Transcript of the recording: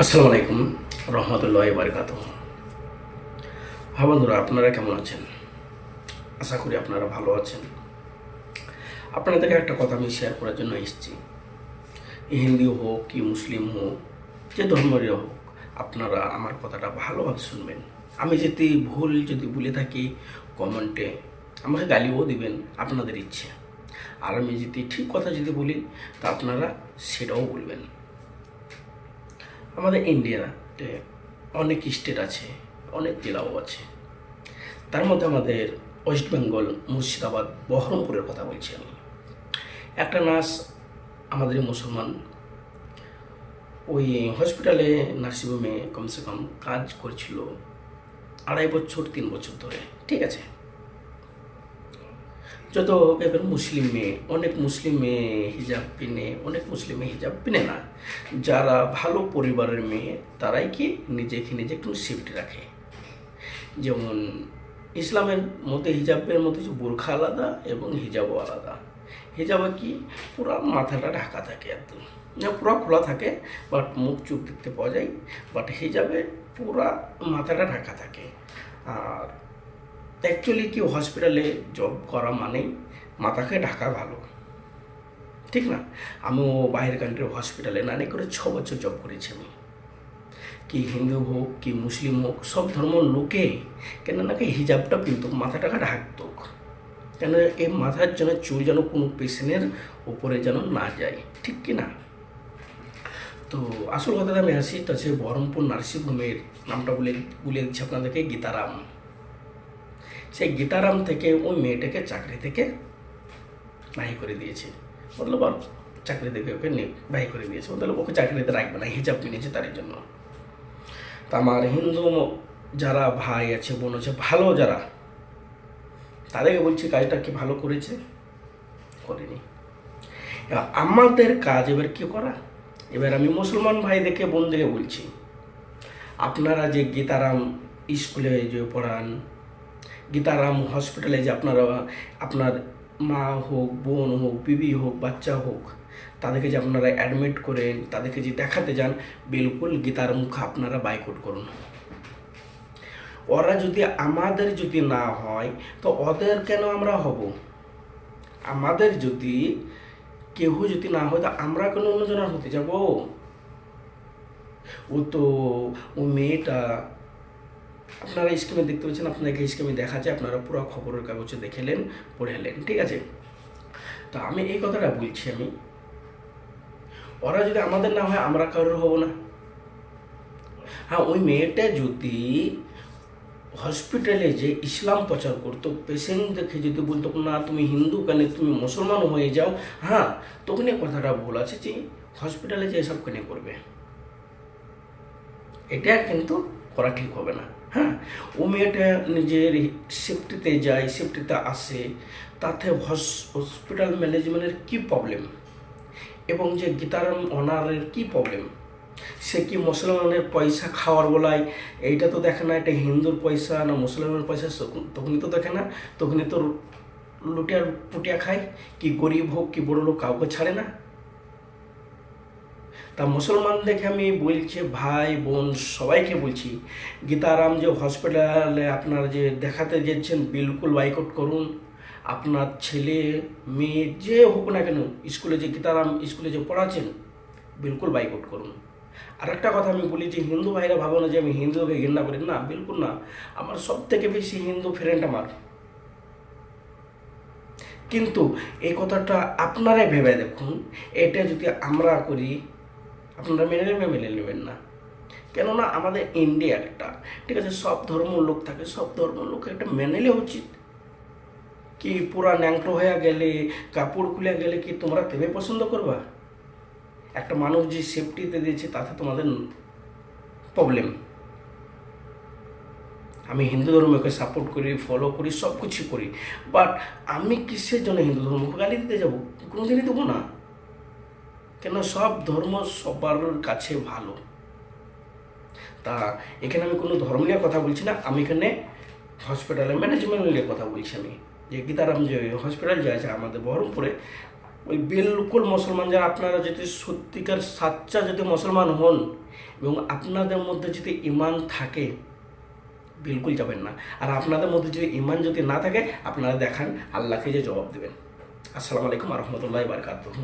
আসসালামু আলাইকুম রহমতুল্লাহ বারকাত হ্যাঁ বন্ধুরা, আপনারা কেমন আছেন? আশা করি আপনারা ভালো আছেন। আপনাদেরকে একটা কথা আমি শেয়ার করার জন্য এসেছি। হিন্দু হোক কি মুসলিম হোক, যে ধর্মের হোক, আপনারা আমার কথাটা ভালোভাবে শুনবেন। আমি যদি ভুল যদি বলে থাকি কমেন্টে আমাকে গালিও দিবেন আপনাদের ইচ্ছে। আর আমি যদি ঠিক কথা যদি বলি, তা আপনারা সেটাও বলবেন। আমাদের ইন্ডিয়াতে অনেক স্টেট আছে, অনেক জেলাও আছে। তার মধ্যে আমাদের ওয়েস্ট বেঙ্গল মুর্শিদাবাদ, বহরমপুরের কথা বলছি আমি। একটা নার্স আমাদের মুসলমান, ওই হসপিটালে নার্সিংহোমে কমসে কম কাজ করছিল আড়াই বছর, তিন বছর ধরে, ঠিক আছে? যত এবার মুসলিম মেয়ে অনেক মুসলিম মেয়ে হিজাব পিনে, অনেক মুসলিম মেয়ে হিজাব পিনে না, যারা ভালো পরিবারের মেয়ে, তারাই কি নিজেকে নিজে একটু সেফটি রাখে। যেমন ইসলামের মধ্যে হিজাবের মধ্যে যে বোরখা আলাদা এবং হিজাবও আলাদা। হিজাবে কি পুরো মাথাটা ঢাকা থাকে একদম। পুরো খোলা থাকে বাট মুখ চুপ দেখতে পাওয়া যায় বাট হিজাবে পুরা মাথাটা ঢাকা থাকে। আর অ্যাকচুয়ালি কি হসপিটালে জব করা মানেই মাথাকে ঢাকা ভালো। ঠিক না? আমিও বাইরের কান্ট্রির হসপিটালে নানি করে ছ বছর জব করেছি আমি। কি হিন্দু হোক, কি মুসলিম হোক, সব ধর্মের লোকে কেন নাকি হিজাবটা কিন্তু মাথাটাকে ঢাকতো। কেন এই মাথার যেন চুল যেন কোনো পেশেন্টের ওপরে যেন না যায়। ঠিক কি না? তো আসল কথাটা আমি আসি, তো সে বহরমপুর নার্সিংহোমের নামটা বলে বলে দিচ্ছি আপনাদেরকে, গীতারাম। সেই গীতারাম থেকে ওই মেয়েটাকে চাকরি থেকে বাহি করে দিয়েছে। মতলব আর চাকরি থেকে ওকে বাহি করে দিয়েছে। মতলব ওকে চাকরিতে রাখবে না, হিজাব কিনেছে তার জন্য। তা আমার হিন্দু যারা ভাই আছে, বোন আছে, ভালো যারা, তাদেরকে বলছি কাজটা কি ভালো করেছে? করেনি। এবার আমাদের কাজ এবার কি করা? এবার আমি মুসলমান ভাইদেরকে বোনদেরকে বলছি, আপনারা যে গীতারাম স্কুলে যে পড়ান গীতারাম হসপিটালে যে আপনারা, আপনার মা হোক, বোন হোক, বিবি হোক, বাচ্চা হোক, তাদেরকে যে আপনারা অ্যাডমিট করেন, তাদেরকে যে দেখাতে যান, বিলকুল গীতার মুখ আপনারা বাইকআউট করুন। ওরা যদি আমাদের যদি না হয়, তো ওদের কেন আমরা হব? আমাদের যদি কেউ যদি না হয়, তো আমরা কেন অন্যজনের হতে যাব? ও তো, ও মেয়েটা আপনারা স্কিমে দেখতে পাচ্ছেন, আপনাদেরকে স্কিমে দেখাচ্ছে, আপনারা পুরো খবরের কাগজে দেখেলেন পড়েলেন ঠিক আছে? তো আমি এই কথাটা বলছি আমি। ওরা যদি আমাদের না হয়, আমরা কারোর হব না। হ্যাঁ ওই মেয়েটা যদি হসপিটালে যে ইসলাম প্রচার করতো পেশেন্ট দেখে যদি বলতো, না, তুমি হিন্দু কেন? তুমি মুসলমান হয়ে যাও। হ্যাঁ তখন কথাটা ভুল আছে যে হসপিটালে যে এসব কেন করবে? এটা কিন্তু করা ঠিক হবে না। হ্যাঁ ও মেয়েটা নিজের সেফটিতে যায় সেফটিতে আসে, তাতে হসপিটাল ম্যানেজমেন্টের কী প্রবলেম এবং যে গীতারাম অনারের কী প্রবলেম সে কি মুসলমানের পয়সা খাওয়ার বলায় এইটা তো দেখে না, এটা হিন্দুর পয়সা না মুসলমানের পয়সা, তখনই তো দেখে না, তখনই তো লুটিয়ার পুটিয়া খায়, কি গরিব হোক, কি বড় লোক কাউকে ছাড়ে না। তা মুসলমান দেখে আমি বলছি, ভাই, বোন, সবাইকে বলছি, গীতারাম যে হসপিটালে আপনারা যে দেখাতে যাচ্ছেন, বিলকুল বাইকআউট করুন। আপনার ছেলে, মেয়ে যে হোক না কেন, স্কুলে যে গীতারাম স্কুলে যে পড়াচ্ছেন, বিলকুল বাইকআউট করুন। আর একটা কথা আমি বলি যে, হিন্দু ভাইরা ভাবো না যে আমি হিন্দুকে ঘৃণা করি। না, বিলকুল না। আমার সব থেকে বেশি হিন্দু ফ্রেন্ড আমার। কিন্তু এই কথাটা আপনারাই ভেবে দেখুন, এটা যদি আমরা করি আপনারা মেনে নেবেন মেনে নেবেন না। কেননা আমাদের ইন্ডিয়া একটা, ঠিক আছে? সব ধর্ম লোক থাকে, সব ধর্ম লোক একটা মেনে নেওয়া উচিত। কি পুরা ন্যাংটো হয়ে গেলে, কাপড় খুলে গেলে কি তোমরা তেমনি পছন্দ করবা? একটা মানুষ যে সেফটিতে দিয়েছে, তাতে তোমাদের প্রবলেম আমি হিন্দু ধর্মকে সাপোর্ট করি ফলো করি সব কিছু করি। বাট আমি কিসের জন্য হিন্দু ধর্মকে গালি দিতে যাব? কোনোদিনই দেবো না। কেন সব ধর্ম সবার কাছে ভালো? তা এখানে আমি কোনো ধর্ম নিয়ে কথা বলছি না, আমি এখানে হসপিটালের ম্যানেজমেন্ট নিয়ে কথা বলছি আমি। যে গীতারাম যে হসপিটাল যে আছে আমাদের বহরমপুরে, ওই বিলকুল মুসলমান যারা, আপনারা যদি সত্যিকার সাচ্চা যদি মুসলমান হন এবং আপনাদের মধ্যে যদি ইমান থাকে, বিলকুল যাবেন না। আর আপনাদের মধ্যে যদি ইমান যদি না থাকে, আপনারা দেখান, আল্লাহকে যে জবাব দেবেন। আসসালামু আলাইকুম রহমতুল্লাহ বারকাতুহ।